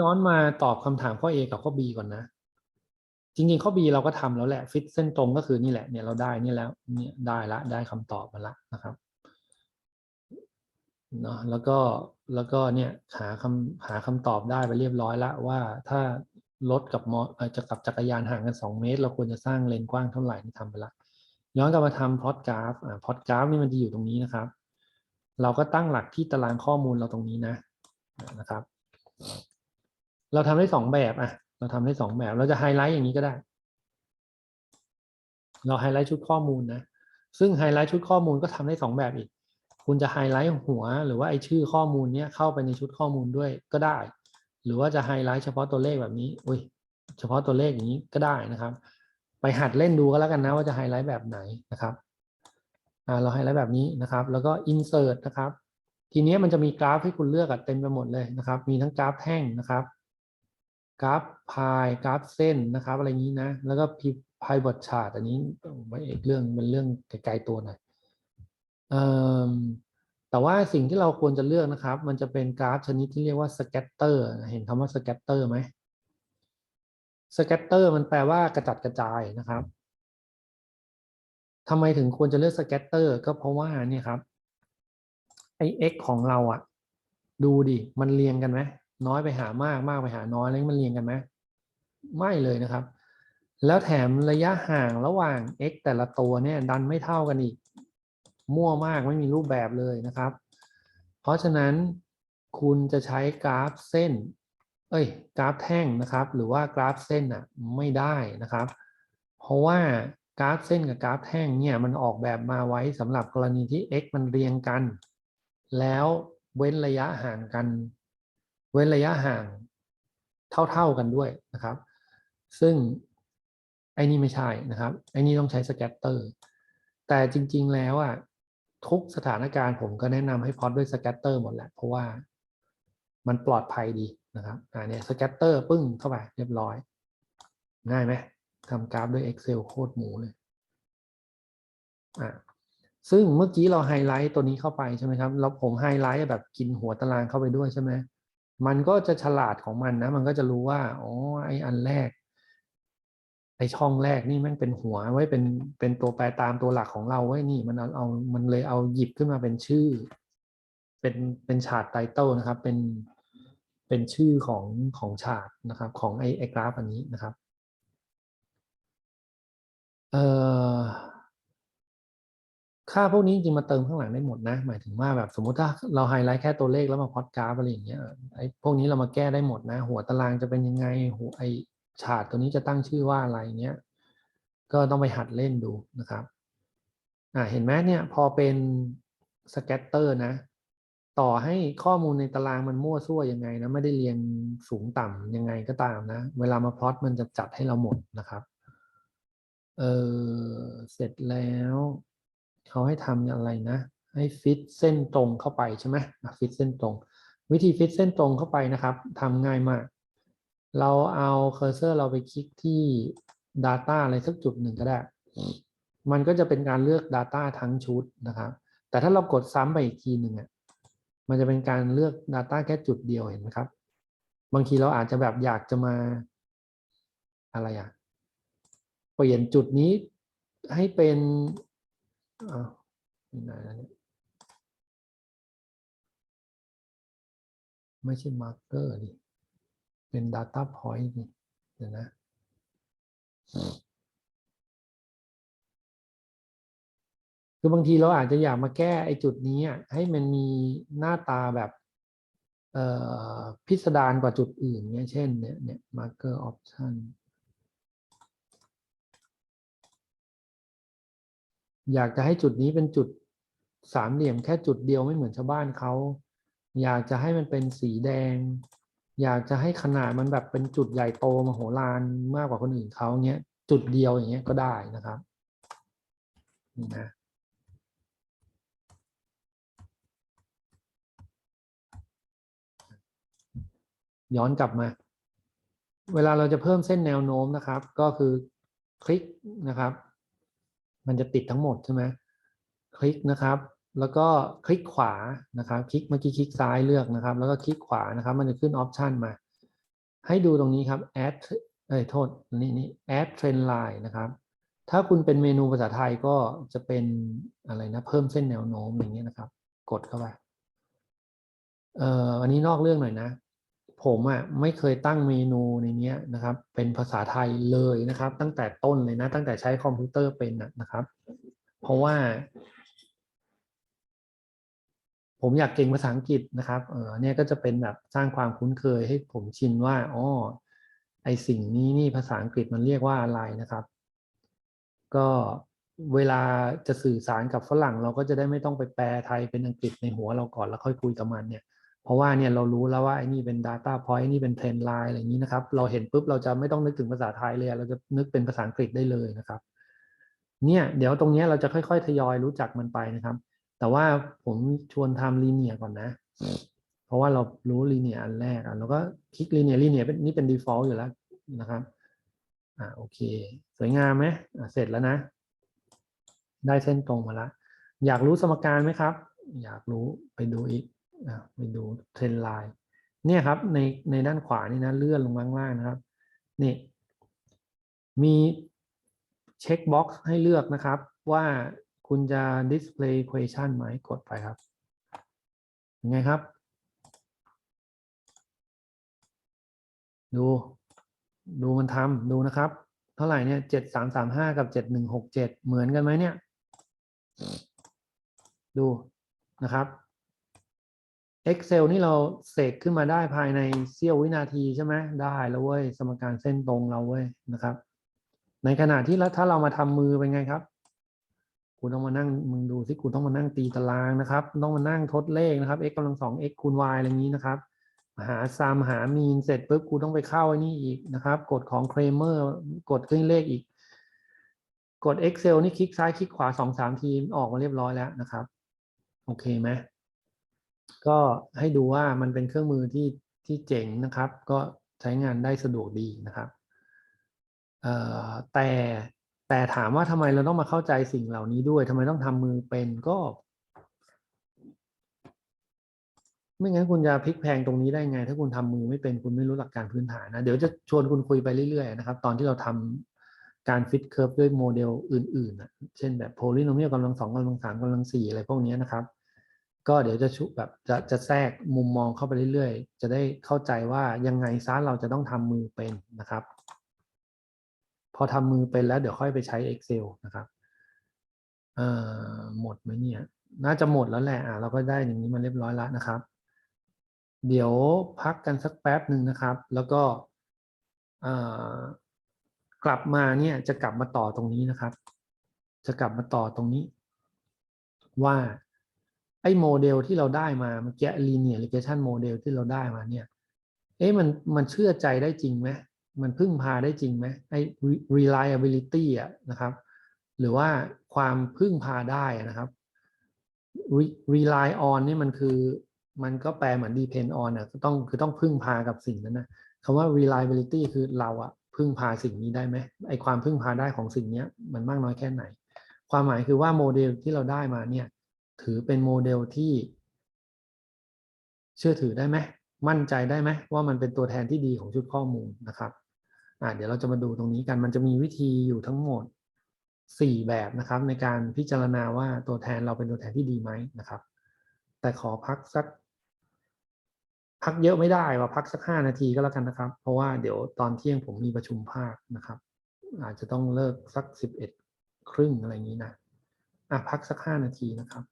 ย้อนมาตอบคำถามข้อ A กับข้อ B ก่อนนะ จริงๆ ข้อ B เราก็ทำแล้วแหละ ฟิตเส้นตรงก็คือนี่แหละเนี่ยเราได้นี่แล้วเนี่ยได้ละได้คำตอบมาละนะครับเนาะแล้วก็แล้วก็เนี่ยหาคำหาคำตอบได้ไปเรียบร้อยละว่าถ้ารถกับมอจะกับจักรยานห่างกัน 2 เมตร เราควรจะสร้างเลนกว้างเท่าไหร่นี่ทำไปละย้อนกลับมาทำพอดกราฟอ่าพอดกราฟนี่มันจะอยู่ตรงนี้นะครับ เราก็ตั้งหลักที่ตารางข้อมูลเราตรงนี้นะนะครับ เราทำได้สองแบบอะ เราทำได้สองแบบ เราจะไฮไลท์อย่างนี้ก็ได้ เราไฮไลท์ชุดข้อมูลนะ ซึ่งไฮไลท์ชุดข้อมูลก็ทำได้สองแบบอีก คุณจะไฮไลท์หัว หรือว่าไอชื่อข้อมูลเนี้ยเข้าไปในชุดข้อมูลด้วยก็ได้ หรือว่าจะไฮไลท์เฉพาะตัวเลขแบบนี้ อุ้ย เฉพาะตัวเลขอย่างนี้ก็ได้นะครับ ไปหัดเล่นดูก็แล้วกันนะว่าจะไฮไลท์แบบไหนนะครับอ่าเราไฮไลท์แบบนี้นะครับ แล้วก็ insert นะครับ ทีนี้มันจะมีกราฟให้คุณเลือกอเต็มไปหมดเลยนะครับ มีทั้งกราฟแท่งนะครับ กราฟพายกราฟเส้นนะครับ อะไรอย่างนี้นะ แล้วก็พีพายบทชาร์ตอันนี้ไว้อีกเรื่องเป็นเรื่องไกลๆตัวหน่อยเอ่อแต่ว่าสิ่งที่เราควรจะเลือกนะครับ มันจะเป็นกราฟชนิดที่เรียกว่า scatter เห็นคำว่า scatter ไหม scatter มันแปลว่ากระจัดกระจายนะครับทำไมถึงควรจะเลือก scatter ก็เพราะว่าเนี่ยครับไอ x ของเราอะดูดิ มันเรียงกันไหม น้อยไปหามากมากไปหาน้อยแล้วมันเรียงกันไหมไม่เลยนะครับ แล้วแถมระยะห่างระหว่าง x แต่ละตัวเนี่ยดันไม่เท่ากันอีก มั่วมากไม่มีรูปแบบเลยนะครับ เพราะฉะนั้นคุณจะใช้กราฟเส้น เอ้ย กราฟแท่งนะครับ หรือว่ากราฟเส้นอะไม่ได้นะครับ เพราะว่ากราฟเส้นกับกราฟแท่งเนี่ยมันออกแบบมาไว้สำหรับกรณีที่ x มันเรียงกัน แล้วเว้นระยะห่างกัน เว้นระยะห่างเท่า ๆกันด้วยนะครับ ซึ่งไอ้นี่ไม่ใช่นะครับ ไอ้นี่ต้องใช้สแกตเตอร์ แต่จริง ๆ แล้วอะทุกสถานการณ์ผมก็แนะนำให้พอดด้วยสแกตเตอร์หมดแหละ เพราะว่ามันปลอดภัยดีนะครับอ่าเนี่ยสแกตเตอร์ปึ้งเข้าไปเรียบร้อย ง่ายไหมทำกราฟด้วย Excel โคตรหมูเลยอ่าซึ่งเมื่อกี้เราไฮไลท์ตัวนี้เข้าไปใช่ไหมครับ แล้วผมไฮไลท์แบบกินหัวตารางเข้าไปด้วยใช่ไหม มันก็จะฉลาดของมันนะ มันก็จะรู้ว่าอ๋อไออันแรก ไอช่องแรกนี่ม่งเป็นหัวไว้เป็นเป็นตัวแปรตามตัวหลักของเราไว้นี่มันเอาเอามันเลยเอาหยิบขึ้นมาเป็นชื่อ เป็นเป็นฉากไตเติลนะครับ เป็นเป็นชื่อของของฉากนะครับ ของไอไอกราฟอันนี้นะครับเอ่อ ค่าพวกนี้จริงมาเติมข้างหลังได้หมดนะ หมายถึงว่าแบบสมมุติถ้าเราไฮไลท์แค่ตัวเลขแล้วมาพอดกราฟอะไรอย่างเงี้ยไอ้พวกนี้เรามาแก้ได้หมดนะ หัวตารางจะเป็นยังไงหัวไอฉากตัวนี้จะตั้งชื่อว่าอะไรเงี้ยก็ต้องไปหัดเล่นดูนะครับอ่าเห็นไหมเนี่ยพอเป็นสแกตเตอร์นะ ต่อให้ข้อมูลในตารางมันมั่วซั่วยังไงนะไม่ได้เรียงสูงต่ำยังไงก็ตามนะ เวลามาพลอตมันจะจัดให้เราหมดนะครับเออเสร็จแล้ว เขาให้ทำอะไรนะ ให้ฟิตเส้นตรงเข้าไปใช่ไหมฟิตเส้นตรง วิธีฟิตเส้นตรงเข้าไปนะครับทำง่ายมาก เราเอาเคอร์เซอร์เราไปคลิกที่ Data อะไรสักจุดหนึ่งก็ได้ มันก็จะเป็นการเลือก Data ทั้งชุดนะครับ แต่ถ้าเรากดซ้ำไปอีกทีหนึ่งอะมันจะเป็นการเลือก Data แค่จุดเดียวเห็นไหมครับ บางทีเราอาจจะแบบอยากจะมาอะไรอะเปลี่ยนจุดนี้ให้เป็น อ้าวไหนแล้วเนี่ยไม่ใช่มาร์กเกอร์ดิเป็น Data Point นี่เดี๋ยวนะคือบางทีเราอาจจะอยากมาแก้ไอ้จุดนี้ให้มันมีหน้าตาแบบพิสดารกว่าจุดอื่นเนี้ยเช่นเนี่ยเนี่ย marker option อยากจะให้จุดนี้เป็นจุดสามเหลี่ยมแค่จุดเดียวไม่เหมือนชาวบ้านเขาอยากจะให้มันเป็นสีแดง อยากจะให้ขนาดมันแบบเป็นจุดใหญ่โตมโหฬารมากกว่าคนอื่นเขาเนี้ยจุดเดียวอย่างเงี้ยก็ได้นะครับนี่นะย้อนกลับมา เวลาเราจะเพิ่มเส้นแนวโน้มนะครับ ก็คือคลิกนะครับ มันจะติดทั้งหมดใช่ไหมคลิกนะครับ แล้วก็คลิกขวานะครับ คลิกเมื่อกี้คลิกซ้ายเลือกนะครับ แล้วก็คลิกขวานะครับ มันจะขึ้นออปชันมา ให้ดูตรงนี้ครับ add เอ้ยโทษนี่นี่ add trend line นะครับ ถ้าคุณเป็นเมนูภาษาไทยก็จะเป็นอะไรนะ เพิ่มเส้นแนวโน้มอย่างเงี้ยนะครับ กดเข้าไปเอ่ออันนี้นอกเรื่องหน่อยนะ ผมอะไม่เคยตั้งเมนูในนี้นะครับ เป็นภาษาไทยเลยนะครับ ตั้งแต่ต้นเลยนะ ตั้งแต่ใช้คอมพิวเตอร์เป็นนะนะครับ เพราะว่า ผมอยากเก่งภาษาอังกฤษนะครับเออเนี่ยก็จะเป็นแบบสร้างความคุ้นเคยให้ผมชินว่าอ๋อไอสิ่งนี้นี่ภาษาอังกฤษมันเรียกว่าอะไรนะครับ ก็เวลาจะสื่อสารกับฝรั่ง เราก็จะได้ไม่ต้องไปแปลไทยเป็นอังกฤษในหัวเราก่อนแล้วค่อยคุยกับมันเนี่ย เพราะว่าเนี่ยเรารู้แล้วว่าไอ้นี่เป็น Data Point ไอ้นี่เป็น Trend Line อะไรอย่างนี้นะครับ เราเห็นปุ๊บเราจะไม่ต้องนึกถึงภาษาไทยเลย เราจะนึกเป็นภาษาอังกฤษได้เลยนะครับ เนี่ยเดี๋ยวตรงเนี้ยเราจะค่อยๆ ทยอยรู้จักมันไปนะครับ แต่ว่าผมชวนทำลีเนียก่อนนะ เพราะว่าเรารู้ลีเนียอันแรกอะเราก็คลิกลีเนียลีเนียนี่เป็น default อยู่แล้วนะครับอ่าโอเค สวยงามไหมอ่าเสร็จแล้วนะ ได้เส้นตรงมาแล้วอยากรู้สมการไหมครับ อยากรู้ไปดูอีก ไปดูเทรนไลน์เนี่ยครับในในด้านขวานี่นะเลื่อนลงล่างๆนะครับนี่มีเช็คบ็อกซ์ให้เลือกนะครับ ว่าคุณจะ display equation ไหมกดไปครับยังไงครับ ดู ดูมันทำดูนะครับ เท่าไหร่เนี่ยเจ็ดสามสามห้ากับเจ็ดหนึ่งหกเจ็ดเหมือนกันไหมเนี่ย ดูนะครับ Excel นี่เราเสกขึ้นมาได้ภายในเสี้ยววินาทีใช่ไหมได้แล้วเว้ยสมการเส้นตรงเราเว้ยนะครับ ในขณะที่แล้วถ้าเรามาทำมือเป็นไงครับคุณต้องมานั่งมึงดูสิคุณต้องมานั่งตีตารางนะครับ ต้องมานั่งทดเลขนะครับ x กำลังสอง x คูณ y อะไรอย่างนี้นะครับ หาซัมหามีนเสร็จปุ๊บคุณต้องไปเข้าไอ้นี่อีกนะครับ กดของเครเมอร์กดเครื่องเลขอีก กด Excel นี่คลิกซ้ายคลิกขวาสองสามทีออกมาเรียบร้อยแล้วนะครับ โอเคไหม ก็ให้ดูว่ามันเป็นเครื่องมือที่ที่เจ๋งนะครับ ก็ใช้งานได้สะดวกดีนะครับแต่แต่ถามว่าทำไมเราต้องมาเข้าใจสิ่งเหล่านี้ด้วยทำไมต้องทำมือเป็นก็ ไม่งั้นคุณจะพลิกแพงตรงนี้ได้ไง ถ้าคุณทำมือไม่เป็นคุณไม่รู้หลักการพื้นฐานนะ เดี๋ยวจะชวนคุณคุยไปเรื่อยๆนะครับ ตอนที่เราทำการฟิตเคอร์ฟด้วยโมเดลอื่นๆนะเช่นแบบโพลิโนเมียกำลังสองกำลังสามกำลังสี่อะไรพวกนี้นะครับ ก็เดี๋ยวจะชุแบบจะจะแทรกมุมมองเข้าไปเรื่อยๆ จะได้เข้าใจว่ายังไงซะเราจะต้องทำมือเป็นนะครับ พอทำมือเป็นแล้วเดี๋ยวค่อยไปใช้ Excel นะครับเอ่อหมดไหมเนี่ย น่าจะหมดแล้วแหละอะเราก็ได้อย่างนี้มาเรียบร้อยแล้วนะครับ เดี๋ยวพักกันสักแป๊บหนึ่งนะครับ แล้วก็กลับมาเนี่ยจะกลับมาต่อตรงนี้นะครับ จะกลับมาต่อตรงนี้ว่า ไอ้โมเดลที่เราได้มาเมื่อกี้ linear regression model ที่เราได้มาเนี่ย เอ๊ะมันมันเชื่อใจได้จริงไหมมันพึ่งพาได้จริงไหมไอ้ reliability อะนะครับ หรือว่าความพึ่งพาได้นะครับ rely on นี่มันคือมันก็แปลเหมือน depend on อะก็ต้องคือต้องพึ่งพากับสิ่งนั้นนะคำว่า reliability คือเราอะพึ่งพาสิ่งนี้ได้ไหมไอความพึ่งพาได้ของสิ่งนี้มันมากน้อยแค่ไหน ความหมายคือว่าโมเดลที่เราได้มาเนี่ย ถือเป็นโมเดลที่ เชื่อถือได้ไหมมั่นใจได้ไหมว่ามันเป็นตัวแทนที่ดีของชุดข้อมูลนะครับอ่าเดี๋ยวเราจะมาดูตรงนี้กันมันจะมีวิธีอยู่ทั้งหมด 4 แบบนะครับ ในการพิจารณาว่าตัวแทนเราเป็นตัวแทนที่ดีไหมนะครับ แต่ขอพักสัก พักเยอะไม่ได้ว่าพักสักห้านาทีก็แล้วกันนะครับ เพราะว่าเดี๋ยวตอนเที่ยงผมมีประชุมภาคนะครับ อาจจะต้องเลิกสักสิบเอ็ดครึ่งอะไรอย่างนี้นะอะพักสักห้านาทีนะครับ